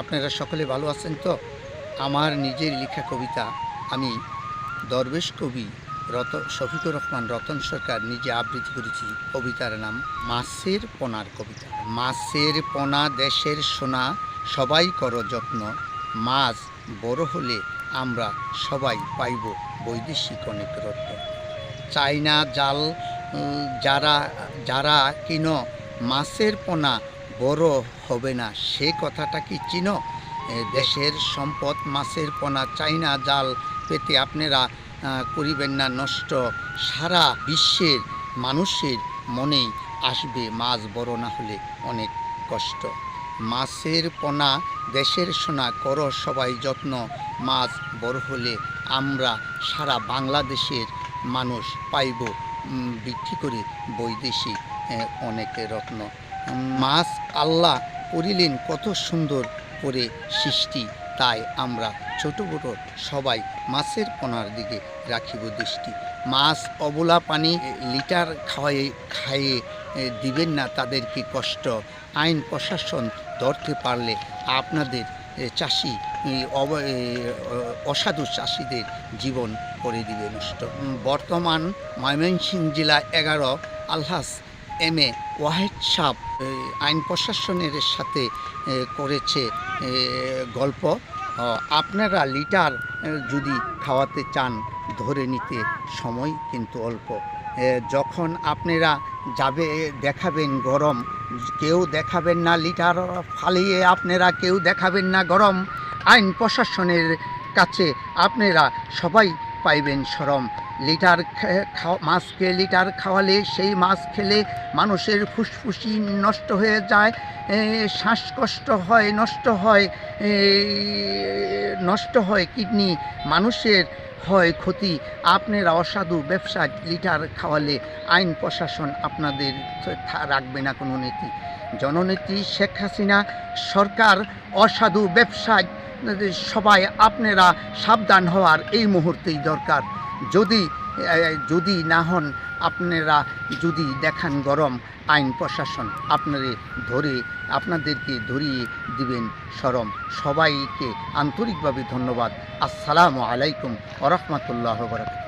আপনারা সকলে ভালো আছেন তো? আমার নিজের লেখা কবিতা আমি দরবেশ কবি রত, শফিকুর রহমান রতন সরকার নিজে আবৃত্তি করেছি। কবিতার নাম মাছের পোনার কবিতা। মাছের পোনা দেশের সোনা, সবাই করো যত্ন। মাছ বড় হলে আমরা সবাই পাইব বৈদেশিক অনেক রত্ন। চাইনা জাল যারা যারা কিন মাছের পোনা বড় হবে না। সে কথাটা কি চিনো? দেশের সম্পদ, মাছের পোনা চাইনা জাল পেতে আপনারা করিবেন না নষ্ট। সারা বিশ্বের মানুষের মনেই আসবে মাছ বড় না হলে অনেক কষ্ট। মাছের পোনা দেশের সোনা, করো সবাই যত্ন। মাছ বড় হলে আমরা সারা বাংলাদেশের মানুষ পাইব বিক্রি করে বৈদেশিক অনেক রত্ন। মাছ আল্লাহ করিলেন কত সুন্দর করে সৃষ্টি, তাই আমরা ছোট বড় সবাই মাছের পোনার দিকে রাখিব দৃষ্টি। মাছ অবলা পানি লিটার খাওয়াই, খাইয়ে দিবেন না তাদেরকে কষ্ট। আইন প্রশাসন ধরতে পারলে আপনাদের চাষি অসাধু চাষিদের জীবন করে দিবে নষ্ট। বর্তমান ময়মনসিংহ জেলা এগারো আলহাস এম এ ওয়াহেদ সাহ আইন প্রশাসনের সাথে করেছে গল্প। আপনারা লিটার যদি খাওয়াতে চান, ধরে নিতে সময় কিন্তু অল্প। যখন আপনারা যাবে, দেখাবেন গরম, কেউ দেখাবেন না লিটার ফালিয়ে, আপনারা কেউ দেখাবেন না গরম। আইন প্রশাসনের কাছে আপনারা সবাই পাইবেন সরম। লিটার খে- খাওয়া মাছকে লিটার খাওয়ালে সেই মাছ খেলে মানুষের ফুসফুসি নষ্ট হয়ে যায় শ্বাসকষ্ট হয়, নষ্ট হয় নষ্ট হয় কিডনি, মানুষের হয় ক্ষতি। আপনারা অসাধু ব্যবসা লিটার খাওয়ালে আইন প্রশাসন আপনাদের রাখবে না কোনো নীতি। জননেত্রী শেখ হাসিনা সরকার অসাধু ব্যবসায় সবাই আপনারা সাবধান হওয়ার এই মুহূর্তেই দরকার। যদি যদি না হন, আপনারা যদি দেখান গরম আইন প্রশাসন, আপনারে ধরে, আপনাদেরকে ধরিয়ে দিবেন সরম। সবাইকে আন্তরিকভাবে ধন্যবাদ। আসসালামু আলাইকুম ওরহমতুল্লাহ বরকাত